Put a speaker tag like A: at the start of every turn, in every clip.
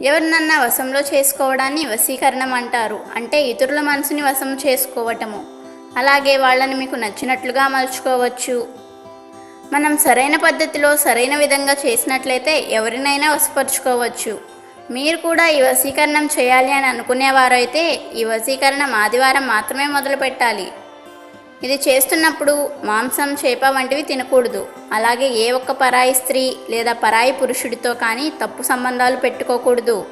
A: ఎవరినన్నా వశంలో చేసుకోవడాన్ని వశీకరణం అంటారు అంటే ఇతరుల మనసుని వశం చేసుకోవటము. అలాగే వాళ్ళని మీకు నచ్చినట్లుగా మలుచుకోవచ్చు మనం సరైన పద్ధతిలో సరైన విధంగా చేసినట్లయితే ఎవరినైనా వశపరుచుకోవచ్చు. మీరు కూడా ఈ వశీకరణం చేయాలి అని అనుకునేవారైతే ఈ వశీకరణం ఆదివారం మాత్రమే మొదలు పెట్టాలి ఇది చేస్తున్నప్పుడు మాంసం చేప వంటివి తినకూడదు. అలాగే ఏ ఒక్క పరాయి స్త్రీ లేదా పరాయి పురుషుడితో కానీ తప్పు సంబంధాలు పెట్టుకోకూడదు.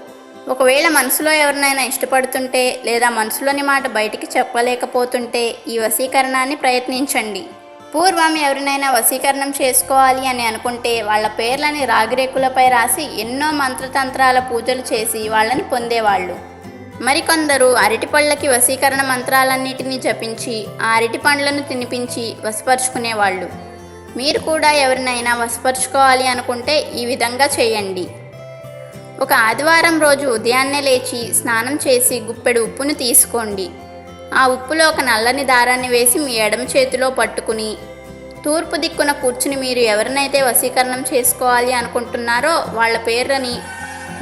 A: ఒకవేళ మనసులో ఎవరినైనా ఇష్టపడుతుంటే లేదా మనసులోని మాట బయటికి చెప్పలేకపోతుంటే ఈ వశీకరణాన్ని ప్రయత్నించండి. పూర్వం ఎవరినైనా వశీకరణం చేసుకోవాలి అని అనుకుంటే వాళ్ళ పేర్లని రాగిరేకులపై రాసి ఎన్నో మంత్రతంత్రాల పూజలు చేసి వాళ్ళని పొందేవాళ్ళు. మరికొందరు అరటిపళ్ళకి వశీకరణ మంత్రాలన్నిటినీ జపించి ఆ అరటి పండ్లను తినిపించి వశపరుచుకునేవాళ్ళు. మీరు కూడా ఎవరినైనా వశపరుచుకోవాలి అనుకుంటే ఈ విధంగా చేయండి. ఒక ఆదివారం రోజు ఉదయాన్నే లేచి స్నానం చేసి గుప్పెడు ఉప్పును తీసుకోండి. ఆ ఉప్పులో ఒక నల్లని దారాన్ని వేసి మీ ఎడమ చేతిలో పట్టుకుని తూర్పు దిక్కున కూర్చుని మీరు ఎవరినైతే వశీకరణం చేసుకోవాలి అనుకుంటున్నారో వాళ్ళ పేర్లని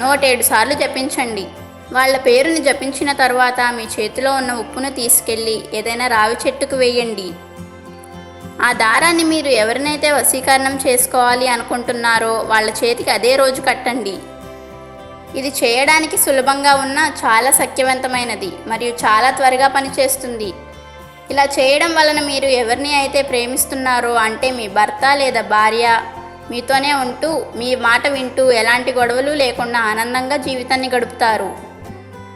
A: నూటేడు సార్లు జపించండి. వాళ్ళ పేరుని జపించిన తర్వాత మీ చేతిలో ఉన్న ఉప్పును తీసుకెళ్ళి ఏదైనా రావి చెట్టుకు వేయండి. ఆ దారాన్ని మీరు ఎవరినైతే వశీకరణం చేసుకోవాలి అనుకుంటున్నారో వాళ్ళ చేతికి అదే రోజు కట్టండి. ఇది చేయడానికి సులభంగా ఉన్న చాలా సత్యవంతమైనది మరియు చాలా త్వరగా పనిచేస్తుంది. ఇలా చేయడం వలన మీరు ఎవరిని అయితే ప్రేమిస్తున్నారో అంటే మీ భర్త లేదా భార్య మీతోనే ఉంటూ మీ మాట వింటూ ఎలాంటి గొడవలు లేకుండా ఆనందంగా జీవితాన్ని గడుపుతారు.